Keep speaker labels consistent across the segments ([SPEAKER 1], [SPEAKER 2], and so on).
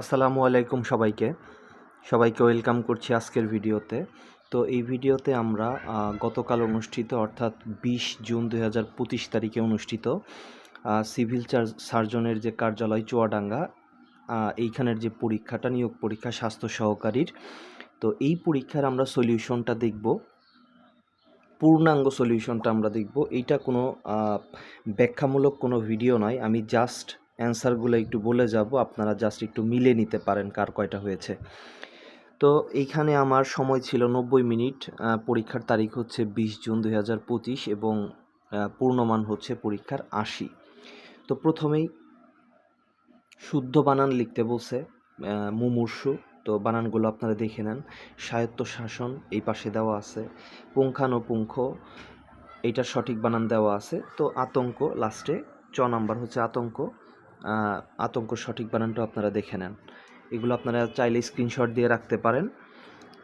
[SPEAKER 1] আসসালামু আলাইকুম সবাইকে। সবাইকে ওয়েলকাম করছি আজকের ভিডিওতে। তো এই ভিডিওতে আমরা গতকাল অনুষ্ঠিত, অর্থাৎ বিশ জুন দুই হাজার পঁচিশ তারিখে অনুষ্ঠিত সিভিল সার্জনের যে কার্যালয় চুয়াডাঙ্গা এইখানের যে পরীক্ষাটা, নিয়োগ পরীক্ষা স্বাস্থ্য সহকারীর, তো এই পরীক্ষার আমরা সলিউশনটা দেখব। পূর্ণাঙ্গ সলিউশনটা আমরা দেখব। এইটা কোনো ব্যাখ্যামূলক কোনো ভিডিও নয়। আমি জাস্ট অ্যান্সারগুলো একটু বলে যাব। আপনারা জাস্ট একটু মিলে নিতে পারেন কার কয়টা হয়েছে। তো এইখানে আমার সময় ছিল নব্বই মিনিট। পরীক্ষার তারিখ হচ্ছে বিশ জুন দুই হাজার পঁচিশ এবং পূর্ণমান হচ্ছে পরীক্ষার আশি। তো প্রথমেই শুদ্ধ বানান লিখতে বলছে মুমূর্ষু। তো বানানগুলো আপনারা দেখে নেন। স্বায়ত্ত শাসন এই পাশে দেওয়া আছে। পুঙ্খানুপুঙ্খ, এইটার সঠিক বানান দেওয়া আছে। তো আতঙ্ক লাস্টে চ নাম্বার হচ্ছে আতঙ্ক। আতঙ্ক সঠিক বানানটা আপনারা দেখে নেন। এগুলো আপনারা চাইলে স্ক্রিনশট দিয়ে রাখতে পারেন।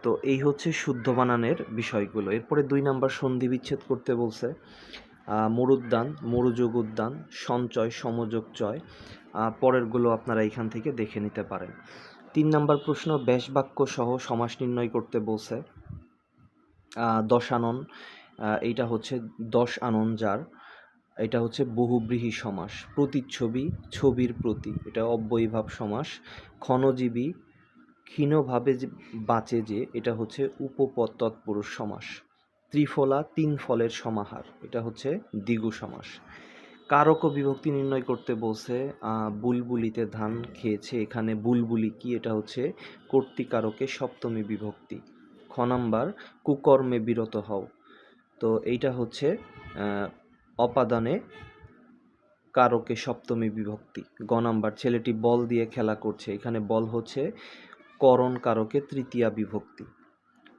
[SPEAKER 1] তো এই হচ্ছে শুদ্ধ বানানের বিষয়গুলো। এরপরে দুই নাম্বার সন্ধি বিচ্ছেদ করতে বলছে। মরুদ্যান মরুযোগ উদ্যান সঞ্চয়, সমযোগ, চয়। পরেরগুলো আপনারা এখান থেকে দেখে নিতে পারেন। তিন নাম্বার প্রশ্ন, ব্যাস বাক্য সহ সমাস নির্ণয় করতে বলছে। দশানন এইটা হচ্ছে দশ আনন যার। এটা হচ্ছে বহুব্রীহি সমাস, প্রতিচ্ছবি, ছবির প্রতি। এটা অব্যয়ীভাব সমাস, ক্ষণজীবী, ক্ষীণভাবে যে বাঁচে যে, এটা হচ্ছে উপপদ তৎপুরুষ সমাস। ত্রিফলা তিন ফলের সমাহার, এটা হচ্ছে দ্বিগু সমাস। কারক বিভক্তি নির্ণয় করতে বলছে বুলবুলিতে ধান খেয়েছে, এখানে বুলবুলি কি, এটা হচ্ছে কর্তিকারকে সপ্তমী বিভক্তি। খ নাম্বার, কুকর্মে বিরত হও। তো এইটা হচ্ছে অপাদানে কারকে সপ্তমী বিভক্তি। গ নাম্বার, ছেলেটি বল দিয়ে খেলা করছে। এখানে বল হচ্ছে করণ কারকে তৃতীয়া বিভক্তি।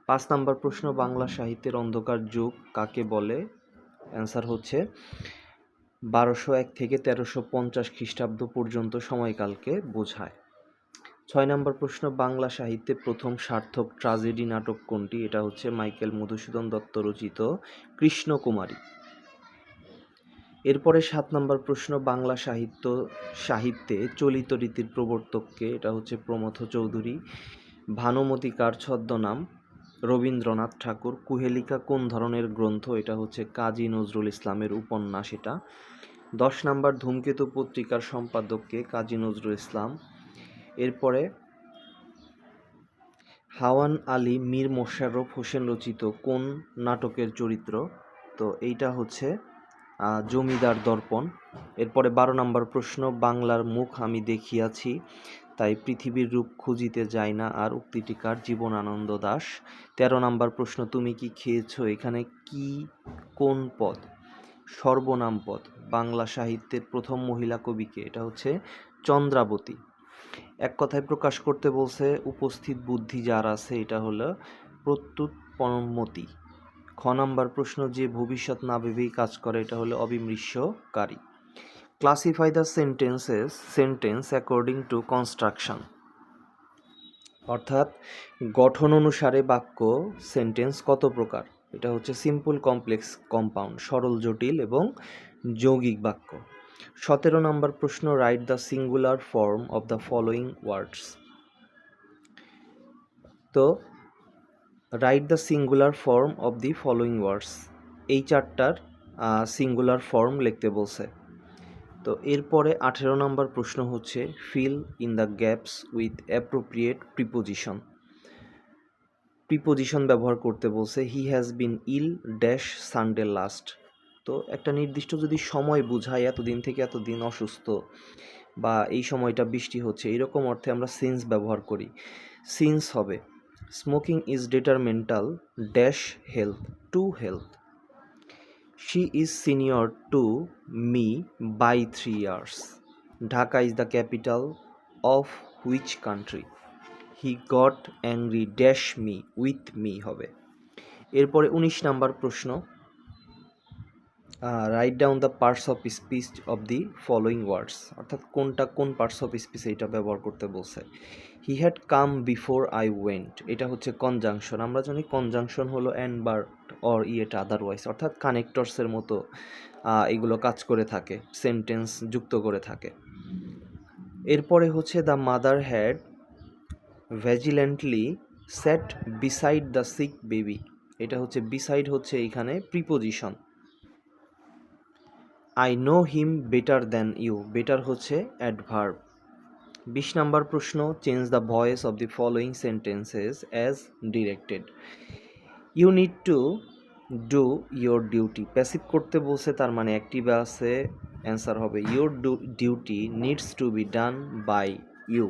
[SPEAKER 1] পাঁচ নাম্বার প্রশ্ন, বাংলা সাহিত্যের অন্ধকার যুগ কাকে বলে? অ্যান্সার হচ্ছে বারোশো এক থেকে তেরোশো পঞ্চাশ খ্রিস্টাব্দ পর্যন্ত সময়কালকে বোঝায়। ছয় নম্বর প্রশ্ন, বাংলা সাহিত্যে প্রথম সার্থক ট্রাজেডি নাটক কোনটি? এটা হচ্ছে মাইকেল মধুসূদন দত্ত রচিত কৃষ্ণকুমারী। এরপরে সাত নম্বর প্রশ্ন, বাংলা সাহিত্য সাহিত্যে চলিত রীতির প্রবর্তককে, এটা হচ্ছে প্রমথ চৌধুরী। ভানুমতি কার ছদ্মনাম, রবীন্দ্রনাথ ঠাকুর। কুহেলিকা কোন ধরনের গ্রন্থ? এটা হচ্ছে কাজী নজরুল ইসলামের উপন্যাস এটা। দশ নম্বর ধূমকেতু পত্রিকার সম্পাদককে, কাজী নজরুল ইসলাম। এরপরে হাওয়ান আলী মীর মোশাররফ হোসেন রচিত কোন নাটকের চরিত্র? তো এইটা হচ্ছে জমিদার দর্পণ। এরপরে বারো নম্বর প্রশ্ন, বাংলার মুখ আমি দেখিয়াছি, তাই পৃথিবীর রূপ খুঁজিতে যায় না, আর উক্তিটিকার জীবনানন্দ দাস। তেরো নম্বর প্রশ্ন, তুমি কি খেয়েছো? এখানে কি, কোন পদ? সর্বনাম পদ, বাংলা সাহিত্যের প্রথম মহিলা কবিকে, এটা হচ্ছে চন্দ্রাবতী। এক কথায় প্রকাশ করতে বলছে, উপস্থিত বুদ্ধি যার আছে, এটা হলো প্রত্যুৎপন্নমতি। খ নাম্বার প্রশ্ন যে ভবিষ্যৎ না ভেবেই কাজ করে, এটা হলো অবিমৃষ্যকারী classify the sentences sentence according to construction অর্থাৎ, গঠন অনুসারে বাক্য সেন্টেন্স কত প্রকার? এটা হচ্ছে সিম্পল কমপ্লেক্স কম্পাউন্ড সরল, জটিল এবং যৌগিক বাক্য। সতেরো নম্বর প্রশ্ন write the singular form of the following words তো write the singular form of the following words এই চারটার সিঙ্গুলার ফর্ম লিখতে বলছে। তো এরপরে আঠেরো নম্বর প্রশ্ন হচ্ছে fill in the gaps with appropriate preposition preposition ব্যবহার করতে বলছে he has been ill dash Sunday last তো একটা নির্দিষ্ট যদি সময় বোঝায় এতদিন থেকে এতদিন অসুস্থ, বা এই সময়টা বৃষ্টি হচ্ছে, এরকম অর্থে আমরা সিন্স ব্যবহার করি। সিন্স হবে। Smoking is detrimental dash health to health she is senior to me by three years Dhaka is the capital of which country he got angry dash me with me হবে। এরপরে উনিশ number প্রশ্ন। Write down the parts of speech of the following words অর্থাৎ কোনটা কোন parts of speech এইটা ব্যবহার করতে বলছে। He had come before I went এটা হচ্ছে কনজাংশন আমরা জানি কনজাংশন হলো অ্যান্ড বার্ট অর ইয়েটা আদারওয়াইজ অর্থাৎ কানেক্টরসের মতো এগুলো কাজ করে থাকে সেন্টেন্স যুক্ত করে থাকে। এরপরে হচ্ছে the mother had vigilantly set beside the sick baby এটা হচ্ছে বিসাইড হচ্ছে এখানে preposition I know him better than you better হচ্ছে অ্যাডভার্ব বিশ নাম্বার প্রশ্ন change the voice of the following sentences as directed you need to do your duty passive করতে বলছে, তার মানে অ্যাক্টিভ আছে অ্যান্সার হবে. Your duty needs to be done by you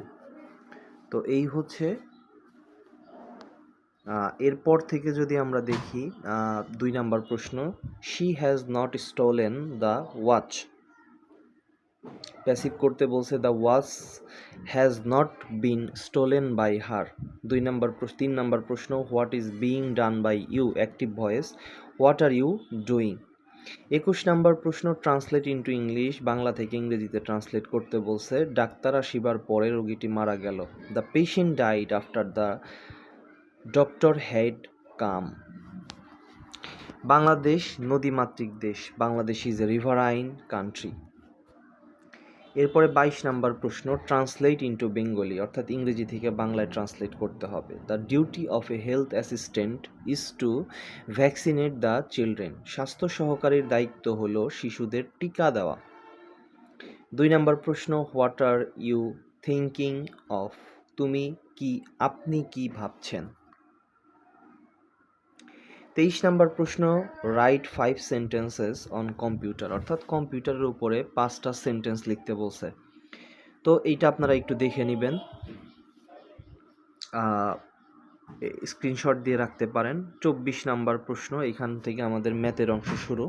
[SPEAKER 1] তো এই হচ্ছে এরপর থেকে যদি আমরা দেখি দুই নাম্বার প্রশ্ন she has not stolen the watch passive করতে বলছে the watch has not been stolen by her দুই নাম্বার তিন নাম্বার প্রশ্ন what is being done by you active voice what are you doing একুশ নাম্বার প্রশ্ন translate into English Bangla থেকে ইংরেজিতে translate করতে বলছে, ডাক্তার আসিবার পরে রোগীটি মারা গেল। The patient died after the doctor had come. Bangladesh নদীমাতৃক দেশ, Bangladesh is a riverine country. এরপরে বাইশ নাম্বার প্রশ্ন, ট্রান্সলেট ইন্টু বেঙ্গলি, অর্থাৎ ইংরেজি থেকে বাংলায় ট্রান্সলেট করতে হবে। The duty of a health assistant is to vaccinate the children. স্বাস্থ্য সহকারীর দায়িত্ব হল শিশুদের টিকা দেওয়া। দুই নাম্বার প্রশ্ন, what are you thinking of? তুমি কি, আপনি কি ভাবছেন? তেইশ নাম্বার প্রশ্ন write five sentences on computer অর্থাৎ কম্পিউটারের উপরে পাঁচটা সেন্টেন্স লিখতে বলছে। তো এইটা আপনারা একটু দেখে নেবেন। স্ক্রিনশট দিয়ে রাখতে পারেন। চব্বিশ নাম্বার প্রশ্ন, এখান থেকে আমাদের ম্যাথের অংশ শুরু।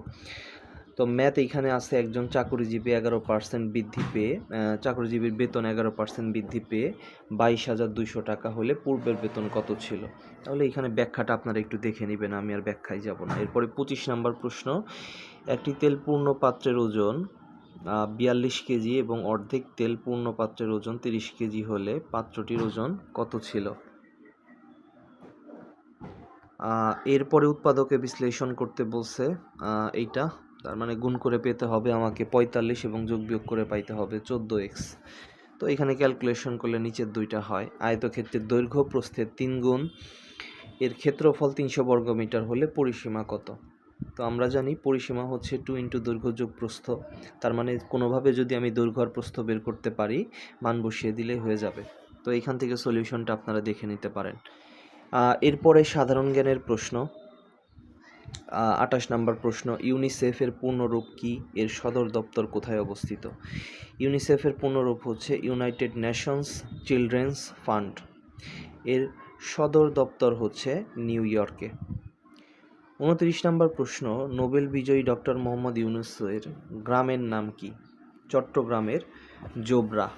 [SPEAKER 1] তো ম্যাথ এখানে আছে একজন চাকরিজীবী এগারো পার্সেন্ট বৃদ্ধি পেয়ে চাকরিজীবীর বেতন এগারো পার্সেন্ট বৃদ্ধি পেয়ে বাইশ হাজার দুইশো টাকা হলে পূর্বের বেতন কত ছিল? তাহলে এখানে ব্যাখ্যাটা আপনারা একটু দেখে নেবেন, আমি আর ব্যাখ্যায় যাব না। এরপরে পঁচিশ নাম্বার প্রশ্ন, একটি তেল পূর্ণ পাত্রের ওজন বিয়াল্লিশ কেজি এবং অর্ধেক তেল পূর্ণ পাত্রের ওজন তিরিশ কেজি হলে পাত্রটির ওজন কত ছিল? এরপরে উৎপাদকে বিশ্লেষণ করতে বলছে এইটা। তার মানে গুণ করে পেতে হবে আমাকে পঁয়তাল্লিশ এবং যোগ বিয়োগ করে পাইতে হবে চোদ্দ এক্স। তো এখানে ক্যালকুলেশন করলে নিচের দুইটা হয়। আয়তক্ষেত্রের দৈর্ঘ্য প্রস্থের তিন গুণ। এর ক্ষেত্রফল তিনশো বর্গমিটার হলে পরিসীমা কত? তো আমরা জানি পরিসীমা হচ্ছে টু ইন্টু দৈর্ঘ্য যোগ প্রস্থ। তার মানে কোনোভাবে যদি আমি দৈর্ঘ্য আর প্রস্থ বের করতে পারি, মান বসিয়ে দিলে হয়ে যাবে। তো এখান থেকে সলিউশনটা আপনারা দেখে নিতে পারেন। এরপরে সাধারণ জ্ঞানের প্রশ্ন। আঠাশ নম্বর প্রশ্ন, ইউনিসেফের পূর্ণরূপ কি? এর সদর দপ্তর কোথায় অবস্থিত? ইউনিসেফের পূর্ণরূপ হচ্ছে ইউনাইটেড নেশনস চিলড্রেন্স ফান্ড। এর সদর দপ্তর হচ্ছে নিউ ইয়র্কে। উনত্রিশ নম্বর প্রশ্ন, নোবেল বিজয়ী ডক্টর মোহাম্মদ ইউনুসের গ্রামের নাম কি? চট্টগ্রামের জোবরা।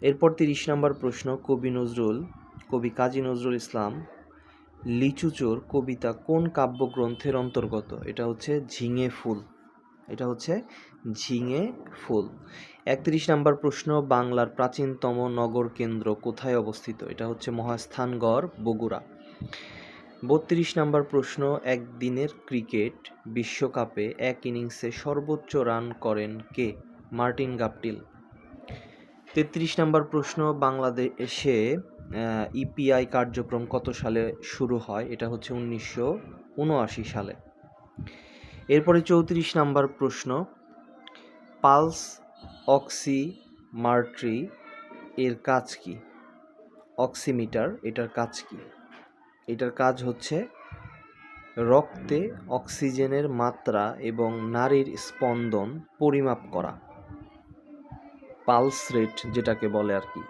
[SPEAKER 1] এরপর তিরিশ নম্বর প্রশ্ন, কবি নজরুল, কবি কাজী নজরুল ইসলাম লিচুচোর কবিতা কোন কাব্যগ্রন্থের অন্তর্গত? এটা হচ্ছে ঝিঙে ফুল। এটা হচ্ছে ঝিঙে ফুল। একত্রিশ নম্বর প্রশ্ন, বাংলার প্রাচীনতম নগর কেন্দ্র কোথায় অবস্থিত? এটা হচ্ছে মহাস্থানগড়, বগুড়া। বত্রিশ নম্বর প্রশ্ন, একদিনের ক্রিকেট বিশ্বকাপে এক ইনিংসে সর্বোচ্চ রান করেন কে? Martin Guptill. তেত্রিশ নম্বর প্রশ্ন, বাংলাদেশে ইপিআই কার্যক্রম কত সালে শুরু হয়? এটা হচ্ছে উনিশশো উনআশি সালে। এরপরে চৌত্রিশ নাম্বার প্রশ্ন। পালস অক্সি মার্ট্রি এর কাজ কি? অক্সিমিটার, এটার কাজ কি? এটার কাজ হচ্ছে রক্তে অক্সিজেনের মাত্রা এবং নারীর স্পন্দন পরিমাপ করা। পালস রেট যেটাকে বলে আর কি।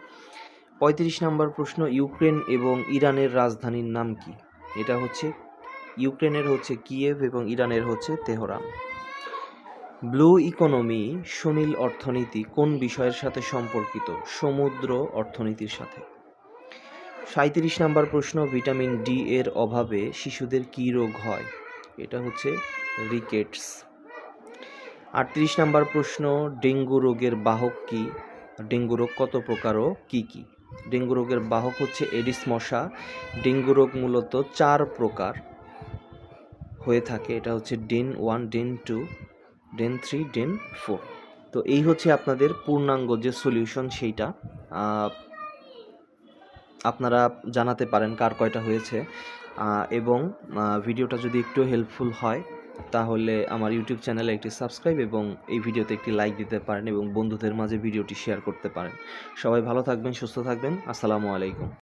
[SPEAKER 1] পঁয়ত্রিশ নম্বর প্রশ্ন, ইউক্রেন এবং ইরানের রাজধানীর নাম কি? এটা হচ্ছে ইউক্রেনের হচ্ছে কিয়েভ এবং ইরানের হচ্ছে তেহরান। ব্লু ইকোনমি, সুনীল অর্থনীতি কোন বিষয়ের সাথে সম্পর্কিত? সমুদ্র অর্থনীতির সাথে। সাঁত্রিশ নম্বর প্রশ্ন, ভিটামিন ডি এর অভাবে শিশুদের কী রোগ হয়? এটা হচ্ছে রিকেটস। আটত্রিশ নম্বর প্রশ্ন, ডেঙ্গু রোগের বাহক কি? ডেঙ্গু রোগ কত প্রকার ও কী কী? ডেঙ্গু রোগের বাহক হচ্ছে এডিস মশা। ডেঙ্গু রোগ মূলত চার প্রকার হয়ে থাকে। এটা হচ্ছে then one, then two, then three, then four. তো এই হচ্ছে আপনাদের পূর্ণাঙ্গ যে সলিউশন সেইটা। আপনারা জানাতে পারেন কার কয়টা হয়েছে। এবং ভিডিওটা যদি একটু হেল্পফুল হয় তাহলে আমার ইউটিউব চ্যানেলে একটি সাবস্ক্রাইব এবং এই ভিডিওতে একটি লাইক দিতে পারেন এবং বন্ধুদের মাঝে ভিডিওটি শেয়ার করতে পারেন। সবাই ভালো থাকবেন, সুস্থ থাকবেন। আসসালামু আলাইকুম।